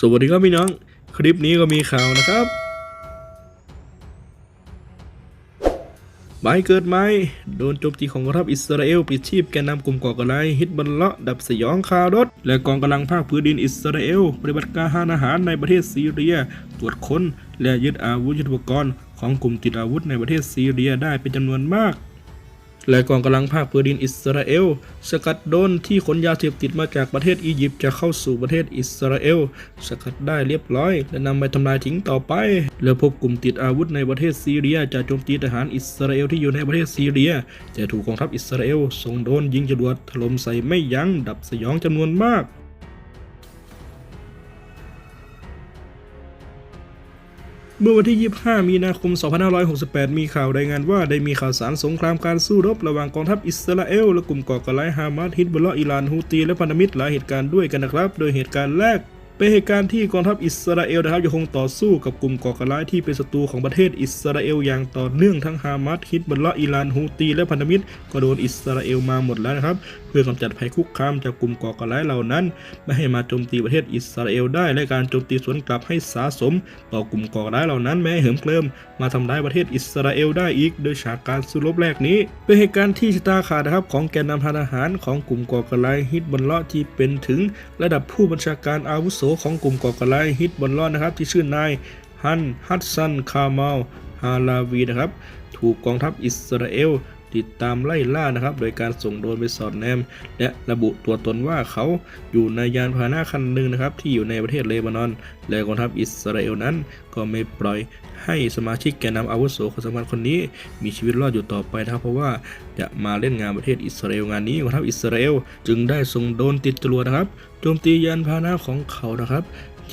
สวัสดีครับพี่น้อง คลิปนี้ก็มีข่าวนะครับไม้เกิดไม้โดนโจมตีของกองทัพอิสราเอลปิดชีพแกนนำกลุ่มก่อการร้ายฮิตบัลเลาะดับสยองคารถและกองกำลังภาคพื้นดินอิสราเอลปฏิบัติการหาอาหารในประเทศซีเรีย ตรวจค้น และยึดอาวุธยุทโธปกรณ์ของกลุ่มติดอาวุธในประเทศซีเรียได้เป็นจำนวนมาก และกองกำลังภาคพื้นดินอิสราเอล สกัดโดนที่ขนยาเสพติดมาจากประเทศอียิปต์จะเข้าสู่ประเทศอิสราเอล สกัดได้เรียบร้อย และนำไปทำลายทิ้งต่อไป และพบกลุ่มติดอาวุธในประเทศซีเรียจะโจมตีทหารอิสราเอลที่อยู่ในประเทศซีเรีย แต่ถูกกองทัพอิสราเอลส่งโดนยิงจรวดถล่มใส่ไม่ยัง้งดับสยองจำนวนมาก เมื่อวันที่ 25 มีนาคม 2568 มีข่าวรายงานว่าได้มีข่าวสารสงครามการสู้รบระหว่างกองทัพอิสราเอลและกลุ่มก่อการร้ายฮามาสฮิตบุลลออิหร่านฮูตีและพันธมิตรหลายเหตุการณ์ด้วยกันนะครับ โดยเหตุการณ์แรกเป็นเหตุการณ์ที่กองทัพอิสราเอลนะครับยังคงต่อสู้กับกลุ่มก่อการร้ายที่เป็นศัตรูของประเทศอิสราเอลอย่างต่อเนื่องทั้งฮามาสฮิตบุลลออิหร่านฮูตีและพันธมิตรก็โดนอิสราเอลมาหมดแล้วนะครับ พื่อกำจัดภัยคุกคามจากกลุ่มก่อการร้ายเหล่านั้น ไม่ให้มาโจมตีประเทศอิสราเอลได้ และการโจมตีสวนกลับให้สาสม ต่อกลุ่มก่อการร้ายเหล่านั้นแม้เหิมเกริมมาทำร้ายประเทศอิสราเอลได้อีก โดยฉากการสู้รบแรกนี้ เป็นเหตุการณ์ที่ชะตาขาดนะครับของแกนนำทางทหารของกลุ่มก่อการร้ายฮิตบอลเลาะที่เป็นถึง ระดับผู้บัญชาการอาวุโสของกลุ่มก่อการร้ายฮิตบอลเลาะนะครับ ที่ชื่อนายฮันฮัตซันคาเมาลฮาลาวีนะครับ ถูกกองทัพอิสราเอล ติดตามไล่ล่านะครับ โดยการส่งโดรนไปสอดแนม และระบุตัวตนว่าเขาอยู่ในยานพาหนะคันหนึ่งนะครับ ที่อยู่ในประเทศเลบานอน และกองทัพอิสราเอลนั้น ก็ไม่ปล่อยให้สมาชิกแกนนำอาวุโสคนสำคัญคนนี้ มีชีวิตรอดอยู่ต่อไปนะครับเพราะว่าจะมาเล่นงานประเทศอิสราเอลงานนี้กองทัพอิสราเอลจึงได้ส่งโดรนติดจรวดนะครับโจมตียานพาหนะของเขานะครับ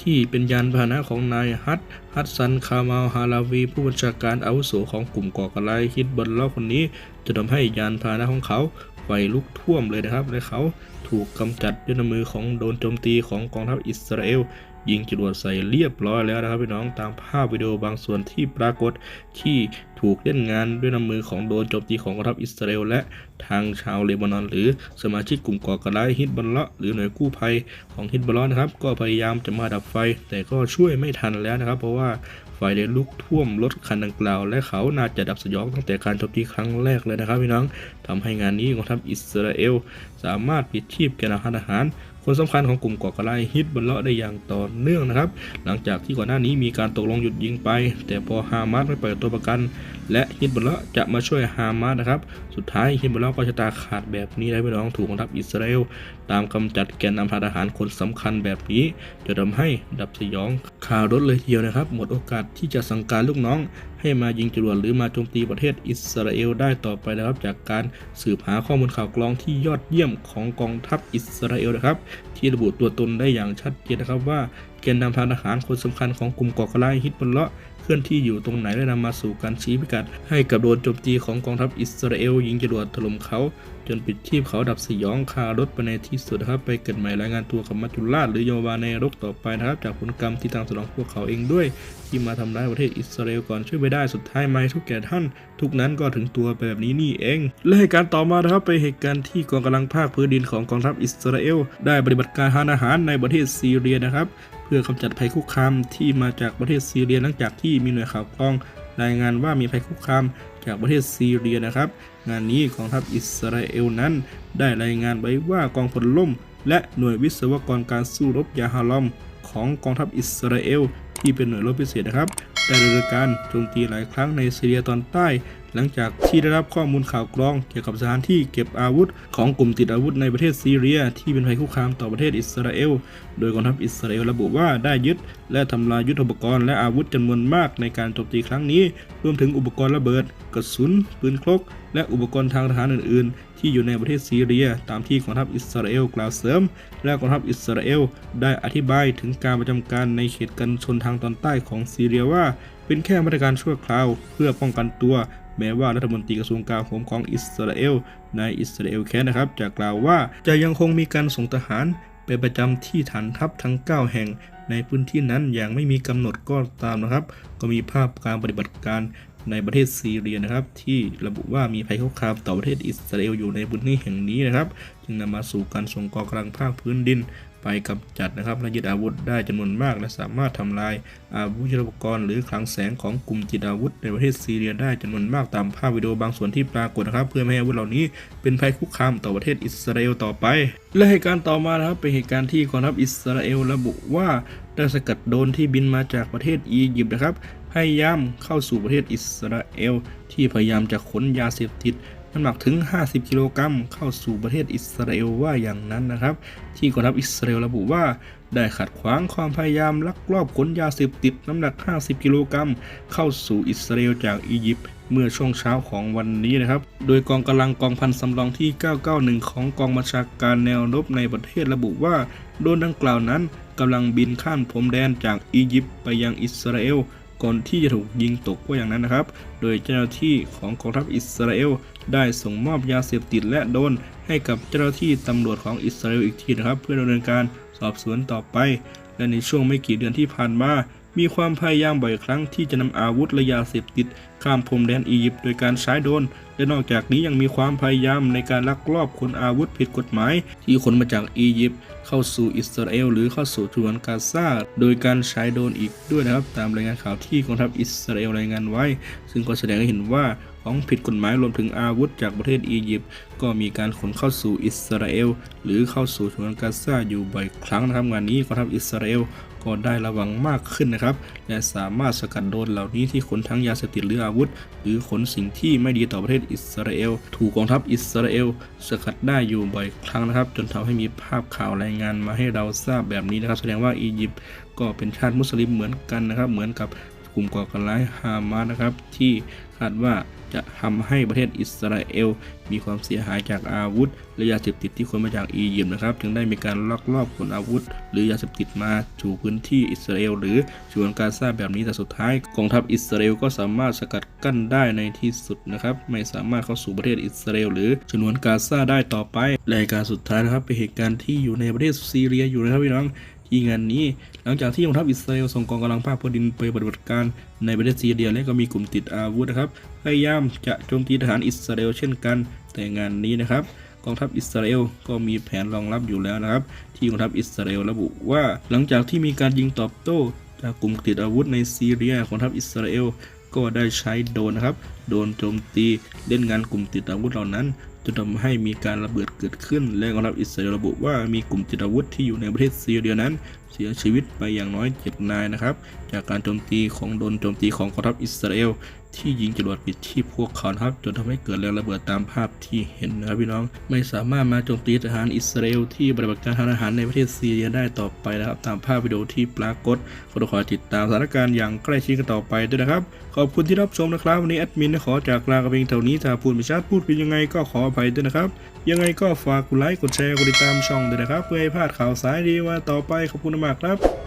ที่เป็นยานพาหนะของนายฮัตฮัตซันคามาลฮาลาวี ผู้บัญชาการอาวุโสของกลุ่มก่อการร้ายฮิตบอลเลาคนนี้ จะทำให้ยานพาหนะของเขาไฟลุกท่วมเลยนะครับและเขาถูกกำจัดด้วยน้ำมือของโดนโจมตีของกองทัพอิสราเอล ยิงจรวดใส่เรียบร้อยแล้วนะครับพี่น้องตามภาพวิดีโอบางส่วนที่ปรากฏที่ถูกเล่นงานด้วยน้ำมือของโดนโจมตีของกองทัพอิสราเอลและทางชาวเลบานอน หรือสมาชิกกลุ่มก่อการร้ายฮิตบอลเลาะหรือหน่วยกู้ภัยของฮิตบอลเลาะนะครับ ก็พยายามจะมาดับไฟ แต่ก็ช่วยไม่ทันแล้วนะครับ เพราะว่าไฟได้ลุกท่วมรถคันดังกล่าว และเขาน่าจะดับสยองตั้งแต่การโจมตีครั้งแรกเลยนะครับพี่น้องทำให้งานนี้กองทัพอิสราเอลสามารถปิดชีพแกนอาหาร คนสำคัญของกลุ่มก่อการร้ายฮิตบอลเลาะได้อย่างต่อเนื่องนะครับ หลังจากที่ก่อนหน้านี้มีการตกลงหยุดยิงไป แต่พอฮามาสไม่ปล่อยตัวประกัน และฮิตบอลเลาะจะมาช่วยฮามาสนะครับ สุดท้ายฮิตบอลเลาะก็ชะตาขาดแบบนี้ได้พี่น้องถูกกองทัพอิสราเอลตามกำจัดแกนนำทางทหารคนสำคัญแบบนี้จะทำให้ดับสยองคารถเลยทีเดียวนะครับ หมดโอกาสที่จะสั่งการลูกน้อง ให้มายิงจรวดหรือมาโจมตีประเทศอิสราเอลได้ต่อไปนะครับ จากการสืบหาข้อมูลข่าวกรองที่ยอดเยี่ยมของกองทัพอิสราเอลนะครับ ที่ระบุตัวตนได้อย่างชัดเจนนะครับว่า แกนนำทางทหารคนสำคัญของกลุ่มก่อการร้ายฮิตบอลเลาะเคลื่อนที่อยู่ตรงไหนและนำมาสู่การชี้พิกัด ให้กับโดนโจมตีของกองทัพอิสราเอลยิงจรวดถล่มเขา จนปิดชีพเขาดับสยองคารถไปในที่สุดนะครับไปเกิดใหม่รายงานตัวกับมัจจุราชหรือโยบาในรกต่อไปนะครับจากผลกรรมที่ตามสนองพวกเขาเองด้วย ที่มาทำร้ายประเทศอิสราเอลก่อนช่วยไม่ได้สุดท้ายไม่ทุกแก่ท่าน ทุกนั้นก็ถึงตัวไปแบบนี้นี่เอง และเหตุการณ์ต่อมานะครับเป็นเหตุการณ์ที่กองกำลังภาคพื้นดินของกองทัพอิสราเอลได้ปฏิบัติการทานอาหารในประเทศซีเรียนะครับ พื่อกำจัดภัยคุกคามที่มาจากประเทศซีเรียหลังจากที่มีหน่วยข่าวกรอง รายงานว่ามีภัยคุกคามจากประเทศซีเรียนะครับ งานนี้กองทัพอิสราเอลนั้น ได้รายงานไว้ว่ากองพลล่ม และหน่วยวิศวกรการสู้รบยาฮาลอม ของกองทัพอิสราเอลที่เป็นหน่วยรบพิเศษนะครับ ได้ดำเนินการโจมตีหลายครั้งในซีเรียตอนใต้ หลังจากที่ได้รับข้อมูลข่าวกรอง เกี่ยวกับสถานที่เก็บอาวุธของกลุ่มติดอาวุธในประเทศซีเรีย ที่เป็นภัยคุกคามต่อประเทศอิสราเอล โดยกองทัพอิสราเอลระบุว่าได้ยึด และทำลายยุทโธปกรณ์และอาวุธจำนวนมากในการโจมตีครั้งนี้ รวมถึงอุปกรณ์ระเบิด กระสุน ปืนครกและอุปกรณ์ทางทหารอื่นๆ ที่อยู่ในประเทศซีเรีย ตามที่กองทัพอิสราเอลกล่าวเสริม และกองทัพอิสราเอลได้อธิบายถึงการประจำการในเขตกันชนทางตอนใต้ของซีเรียว่า เป็นแค่มาตรการชั่วคราว เพื่อป้องกันตัว แม้ว่ารัฐมนตรีกระทรวงกลาโหมของอิสราเอลนายอิสราเอลแคสนะครับจะกล่าวว่าจะยังคงมีการส่งทหารไปประจำที่ฐานทัพทั้ง 9 แห่งในพื้นที่นั้นอย่างไม่มีกำหนดก็ตามนะครับ ก็มีภาพการปฏิบัติการ ในประเทศซีเรียนะครับ ที่ระบุว่ามีภัยคุกคามต่อประเทศอิสราเอลอยู่ในพื้นที่แห่งนี้นะครับ จึงนำมาสู่การส่งกองกำลังภาคพื้นดิน ไปกำจัดนะครับและยึดอาวุธได้จำนวนมาก และสามารถทำลายอาวุธยุทโธปกรณ์หรือคลังแสงของกลุ่มจิตอาวุธ ในประเทศซีเรียได้จำนวนมากตามภาพวิดีโอบางส่วนที่ปรากฏนะครับ เพื่อไม่ให้อาวุธเหล่านี้เป็นภัยคุกคามต่อประเทศอิสราเอลต่อไป และเหตุการณ์ต่อมานะครับเป็นเหตุการณ์ที่กองทัพอิสราเอลระบุว่าได้สกัดโดนที่บินมาจากประเทศอียิปต์นะครับพยายามเข้าสู่ประเทศอิสราเอล ที่พยายามจะขนยาเสพติด น้ำหนักถึง 50 กิโลกรัมเข้าสู่ประเทศอิสราเอลว่าอย่างนั้นนะครับ ที่กองทัพอิสราเอลระบุว่าได้ขัดขวางความพยายามลักลอบขนยาเสพติดน้ำหนัก 50 กิโลกรัมเข้าสู่อิสราเอลจากอียิปต์เมื่อช่วงเช้าของวันนี้นะครับ โดยกองกำลังกองพันสำรองที่ 991 ของกองบัญชาการแนวรบในประเทศระบุว่าโดนดังกล่าวนั้นกำลังบินข้ามพรมแดนจากอียิปต์ไปยังอิสราเอลก่อนที่จะถูกยิงตกว่าอย่างนั้นนะครับ โดยเจ้าหน้าที่ของกองทัพอิสราเอล ได้ส่งมอบยาเสพติดและโดนให้กับเจ้าหน้าที่ตำรวจของอิสราเอลอีกทีนะครับ เพื่อดำเนินการสอบสวนต่อไป และในช่วงไม่กี่เดือนที่ผ่านมา มีความพยายามบ่อยครั้งที่จะนำอาวุธและยาเสพติดข้ามพรมแดนอียิปต์โดยการใช้โดน และนอกจากนี้ยังมีความพยายามในการลักลอบขนอาวุธผิดกฎหมาย ที่ขนมาจากอียิปต์เข้าสู่อิสราเอลหรือเข้าสู่ชวนกาซาโดยการใช้โดนอีกด้วยนะครับ ตามรายงานข่าวที่กองทัพอิสราเอลรายงานไว้ ซึ่งก็แสดงให้เห็นว่าของผิดกฎหมายรวมถึงอาวุธจากประเทศอียิปต์ก็มีการขนเข้าสู่อิสราเอลหรือเข้าสู่ชวนกาซาอยู่บ่อยครั้งนะครับงานนี้กองทัพอิสราเอล ก็ได้ระวังมากขึ้นนะครับ และสามารถสกัดโดนเหล่านี้ที่ขนทั้งยาเสพติดหรืออาวุธ หรือขนสิ่งที่ไม่ดีต่อประเทศอิสราเอล ถูกกองทัพอิสราเอล สกัดได้อยู่บ่อยครั้งนะครับ จนทำให้มีภาพข่าวรายงานมาให้เราทราบแบบนี้นะครับ แสดงว่าอียิปต์ก็เป็นชาติมุสลิมเหมือนกันนะครับ เหมือนกับ กลุ่มก่อการร้ายฮามาสนะครับ ที่คาดว่าจะทำให้ประเทศอิสราเอล มีความเสียหายจากอาวุธและยาเสพติดที่ขนมาจากอียิปต์นะครับ จึงได้มีการลักลอบขนอาวุธ หรือยาเสพติดมาสู่พื้นที่อิสราเอลหรือชวนกาซาแบบนี้แต่สุดท้ายกองทัพอิสราเอลก็สามารถสกัดกั้นได้ในที่สุดนะครับ ไม่สามารถเข้าสู่ประเทศอิสราเอลหรือชนวนกาซาได้ต่อไปและเหตุการสุดท้ายนะครับเป็นเหตุการณ์ที่อยู่ในประเทศซีเรียอยู่นะครับพี่น้อง ที่งานนี้ หลังจากที่กองทัพอิสราเอลส่งกองกำลังภาคพื้นดินไปปฏิบัติการในประเทศซีเรียและก็มีกลุ่มติดอาวุธนะครับพยายามจะโจมตีทหารอิสราเอลเช่นกัน แต่งานนี้นะครับกองทัพอิสราเอลก็มีแผนรองรับอยู่แล้วนะครับ ที่กองทัพอิสราเอลระบุว่า หลังจากที่มีการยิงตอบโต้จากกลุ่มติดอาวุธในซีเรียกองทัพอิสราเอลก็ได้ใช้โดรนนะครับโดนโจมตีเล่นงานกลุ่มติดอาวุธเหล่านั้นจนทำให้มีการระเบิดเกิดขึ้น และกองทัพอิสราเอลระบุว่ามีกลุ่มติดอาวุธที่อยู่ในประเทศซีเรียนั้น เสียชีวิตไปอย่างน้อย 7 นายนะครับ จากการโจมตีของโดนโจมตีของกองทัพอิสราเอลที่ยิงจรวดปิดที่พวกเขาครับจนทำให้เกิดแรงระเบิดตามภาพที่เห็นนะครับพี่น้องไม่สามารถมาโจมตีทหารอิสราเอลที่ปฏิบัติการทางทหารในประเทศซีเรียได้ต่อไปนะครับ ตามภาพวิดีโอที่ปรากฏขอขอติดตามสถานการณ์อย่างใกล้ชิดกันต่อไปด้วยนะครับ ขอบคุณที่รับชมนะครับวันนี้แอดมินขอจากลากันเพียงเท่านี้ถ้าพูดไม่ชัดพูดผิดยังไงก็ขออภัยด้วยนะครับ ยังไงก็ฝากกดไลค์กดแชร์กดติดตามช่องด้วยนะครับ เพื่อให้พลาดข่าวสายดีว่าต่อไปขอบคุณมากครับ